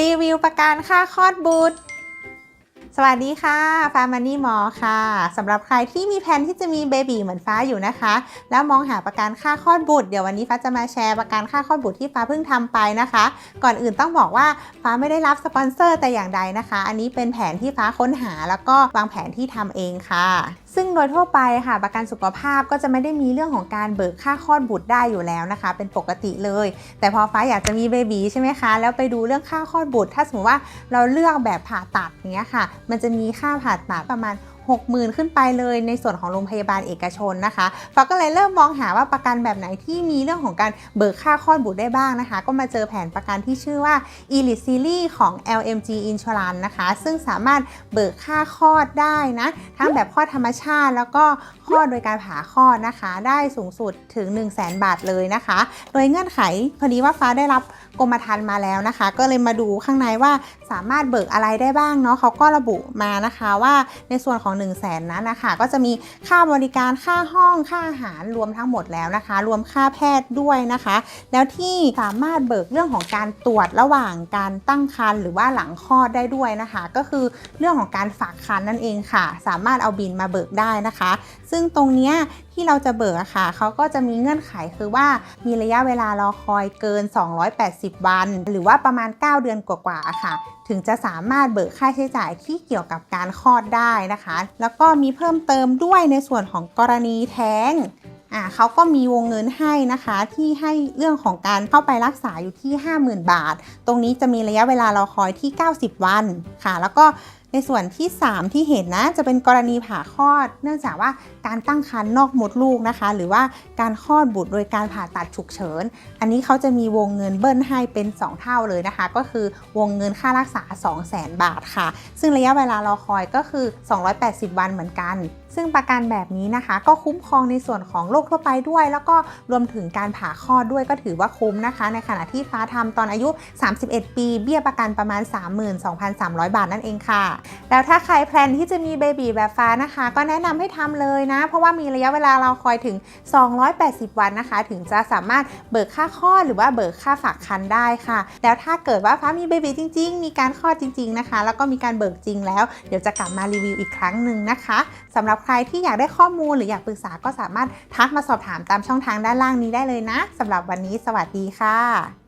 รีวิวประกันค่าคลอดบุตร สวัสดีค่ะฟ้ามันนี่หมอค่ะสำหรับใครที่มีแผนที่จะมีเบบีเหมือนฟ้าอยู่นะคะ แล้วมองหาประกันค่าคลอดบุตรเดี๋ยววันนี้ฟ้าจะมาแชร์ประกันค่าคลอดบุตรที่ฟ้าเพิ่งทำไปนะคะ ก่อนอื่นต้องบอกว่าฟ้าไม่ได้รับสปอนเซอร์แต่อย่างใดนะคะ อันนี้เป็นแผนที่ฟ้าค้นหาแล้วก็วางแผนที่ทำเองค่ะ ซึ่งโดยทั่วไปค่ะ ประกันสุขภาพก็จะไม่ได้มีเรื่องของการเบิกค่าคลอดบุตรได้อยู่แล้วนะคะ เป็นปกติเลย แต่พอฟ้าอยากจะมีเบบีใช่ไหมคะแล้วไปดูเรื่องค่าคลอดบุตร ถ้าสมมติว่าเราเลือกแบบผ่าตัดอย่างเงี้ยค่ะมันจะมีค่าผ่าตัดประมาณ 60,000 ขึ้นไปเลยในส่วนของโรงพยาบาลเอกชนนะคะฟ้าก็เลยเริ่มมองหาว่าประกันแบบไหนที่มีเรื่องของการเบิกค่าคลอดบุตรได้บ้างนะคะ ก็มาเจอแผนประกันที่ชื่อว่า Elite Series ของ LMG Insurance นะคะ ซึ่งสามารถเบิกค่าคลอดได้นะทั้งแบบคลอดธรรมชาติ แล้วก็คลอดโดยการผ่าคลอดนะคะ ได้สูงสุดถึง 1 0 0 0 0แบาทเลยนะคะ โดยเงื่อนไขพอดีว่าฟ้าได้รับกรมธรรม์มาแล้วนะคะ ก็เลยมาดูข้างในว่าสามารถเบิกอะไรได้บ้างเนาะเขาก็ระบุมานะคะว่าในส่วนของ1 0 0 0 0แสนนั้นนะคะก็จะมีค่าบริการค่าห้องค่าอาหารรวมทั้งหมดแล้วนะคะ รวมค่าแพทย์ด้วยนะคะ แล้วที่สามารถเบิกเรื่องของการตรวจระหว่างการตั้งครรภ์หรือว่าหลังคลอดได้ด้วยนะคะ ก็คือเรื่องของการฝากครรภ์นั่นเองค่ะ สามารถเอาบินมาเบิกได้นะคะ ซึ่งตรงนี้ ที่เราจะเบิกอะค่ะ เขาก็จะมีเงื่อนไขคือว่ามีระยะเวลารอคอยเกิน 280 วัน หรือว่าประมาณ 9 เดือนกว่าๆค่ะ ถึงจะสามารถเบิกค่าใช้จ่ายที่เกี่ยวกับการคลอดได้นะคะ แล้วก็มีเพิ่มเติมด้วยในส่วนของกรณีแท้งอ่าเขาก็มีวงเงินให้นะคะที่ให้เรื่องของการเข้าไปรักษาอยู่ที่ 50,000 บาท ตรงนี้จะมีระยะเวลารอคอยที่ 90 วันค่ะ แล้วก็ ในส่วนที่ 3 ที่เห็นนะจะเป็นกรณีผ่าคลอด เนื่องจากว่าการตั้งครรภ์นอกมดลูกนะคะ หรือว่าการคลอดบุตรโดยการผ่าตัดฉุกเฉิน อันนี้เขาจะมีวงเงินเบิ้ลให้เป็น 2 เท่าเลยนะคะ ก็คือวงเงินค่ารักษา 200,000 บาทค่ะ ซึ่งระยะเวลารอคอยก็คือ 280 วันเหมือนกัน ซึ่งประกันแบบนี้นะคะ ก็คุ้มครองในส่วนของโรคทั่วไปด้วย แล้วก็รวมถึงการผ่าคลอดด้วยก็ถือว่าคุ้มนะคะ ในขณะที่ฟ้าทำตอนอายุ 31 ปี เบี้ยประกันประมาณ 32,300 บาทนั่นเองค่ะแล้วถ้าใครแพลนที่จะมีเบบีแบบฟ้านะคะ ก็แนะนำให้ทำเลยนะ เพราะว่ามีระยะเวลาเรอคอยถึง 280 วันนะคะ ถึงจะสามารถเบิกค่าคลอดหรือว่าเบิกค่าฝากคันได้ค่ะ แล้วถ้าเกิดว่าฟ้ามีเบบีจริง ๆ มีการคลอดจริง ๆนะคะ แล้วก็มีการเบิกจริงแล้ว เดี๋ยวจะกลับมารีวิวอีกครั้งหนึ่งนะคะสำหรับใครที่อยากได้ข้อมูลหรืออยากปรึกษาก็สามารถทักมาสอบถามตามช่องทางด้านล่างนี้ได้เลยนะสำหรับวันนี้สวัสดีค่ะ